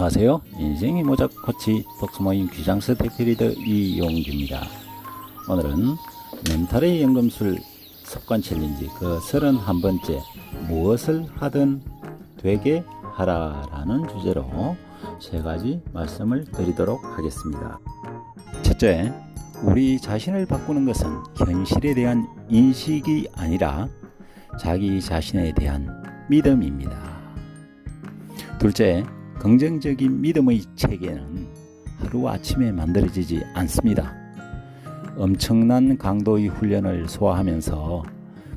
안녕하세요. 인생이 모작 코치 독서모임 귀장스 대표리더 이용규입니다. 오늘은 멘탈의 연금술 습관 챌린지 그 31번째 무엇을 하든 되게 하라라는 주제로 세 가지 말씀을 드리도록 하겠습니다. 첫째, 우리 자신을 바꾸는 것은 현실에 대한 인식이 아니라 자기 자신에 대한 믿음입니다. 둘째, 긍정적인 믿음의 체계는 하루아침에 만들어지지 않습니다. 엄청난 강도의 훈련을 소화하면서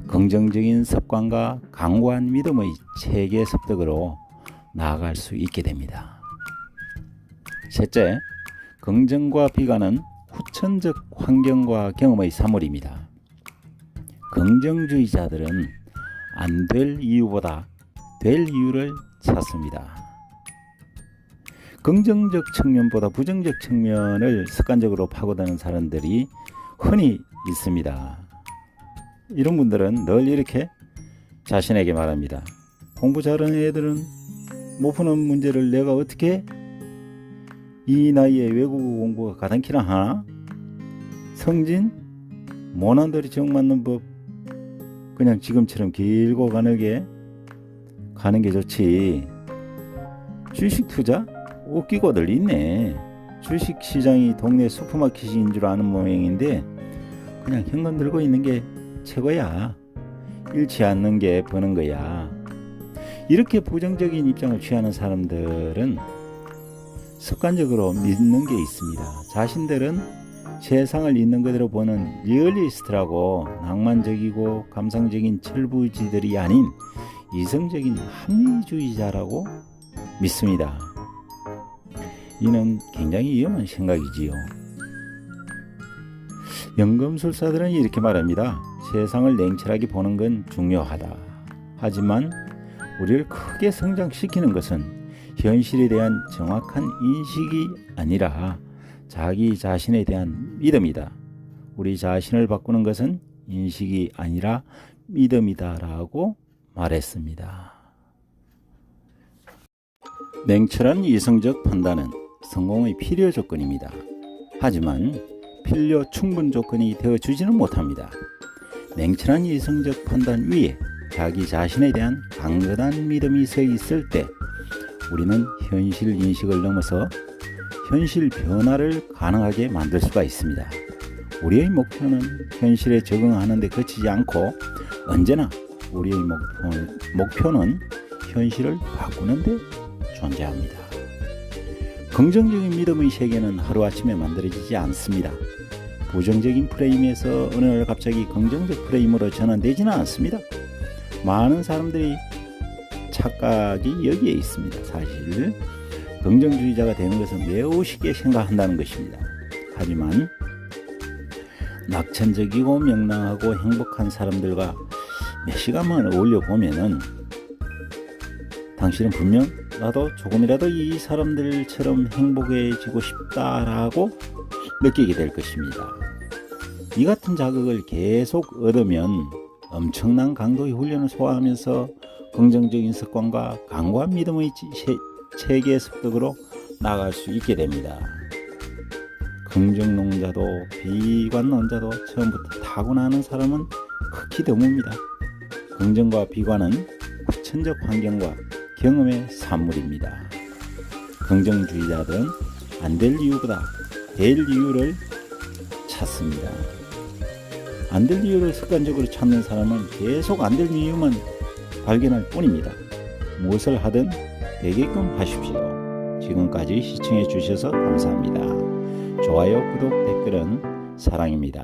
긍정적인 습관과 강고한 믿음의 체계 습득으로 나아갈 수 있게 됩니다. 셋째, 긍정과 비관은 후천적 환경과 경험의 사물입니다. 긍정주의자들은 안 될 이유보다 될 이유를 찾습니다. 긍정적 측면보다 부정적 측면을 습관적으로 파고드는 사람들이 흔히 있습니다. 이런 분들은 늘 이렇게 자신에게 말합니다. 공부 잘하는 애들은 못 푸는 문제를 내가 어떻게 이 나이에 외국어 공부가 가당키나 하나? 성진? 모난들이 정맞는 법 그냥 지금처럼 길고 가늘게 가는 게 좋지. 주식 투자? 웃기고들 있네. 주식 시장이 동네 슈퍼마켓인 줄 아는 모양인데 그냥 현금 들고 있는 게 최고야. 잃지 않는 게 버는 거야. 이렇게 부정적인 입장을 취하는 사람들은 습관적으로 믿는 게 있습니다. 자신들은 세상을 있는 그대로 보는 리얼리스트라고 낭만적이고 감상적인 철부지들이 아닌 이성적인 합리주의자라고 믿습니다. 이는 굉장히 위험한 생각이지요. 연금술사들은 이렇게 말합니다. 세상을 냉철하게 보는 건 중요하다. 하지만 우리를 크게 성장시키는 것은 현실에 대한 정확한 인식이 아니라 자기 자신에 대한 믿음이다. 우리 자신을 바꾸는 것은 인식이 아니라 믿음이다라고 말했습니다. 냉철한 이성적 판단은 성공의 필요 조건입니다. 하지만 필요 충분 조건이 되어 주지는 못합니다. 냉철한 이성적 판단 위에 자기 자신에 대한 강건한 믿음이 서 있을 때 우리는 현실 인식을 넘어서 현실 변화를 가능하게 만들 수가 있습니다. 우리의 목표는 현실에 적응하는 데 그치지 않고 언제나 우리의 목표는, 현실을 바꾸는 데 존재합니다. 긍정적인 믿음의 세계는 하루아침에 만들어지지 않습니다. 부정적인 프레임에서 어느 날 갑자기 긍정적 프레임으로 전환되지는 않습니다. 많은 사람들이 착각이 여기에 있습니다. 사실 긍정주의자가 되는 것은 매우 쉽게 생각한다는 것입니다. 하지만 낙천적이고 명랑하고 행복한 사람들과 몇 시간만 어울려 보면은 당신은 분명 나도 조금이라도 이 사람들처럼 행복해지고 싶다라고 느끼게 될 것입니다. 이 같은 자극을 계속 얻으면 엄청난 강도의 훈련을 소화하면서 긍정적인 습관과 강고한 믿음의 체계 습득으로 나갈 수 있게 됩니다. 긍정농자도 비관농자도 처음부터 타고나는 사람은 극히 드뭅니다. 긍정과 비관은 후천적 환경과 경험의 산물입니다. 긍정주의자들은 안될 이유보다 될 이유를 찾습니다. 안 될 이유를 습관적으로 찾는 사람은 계속 안 될 이유만 발견할 뿐입니다. 무엇을 하든 되게끔 하십시오. 지금까지 시청해 주셔서 감사합니다. 좋아요, 구독, 댓글은 사랑입니다.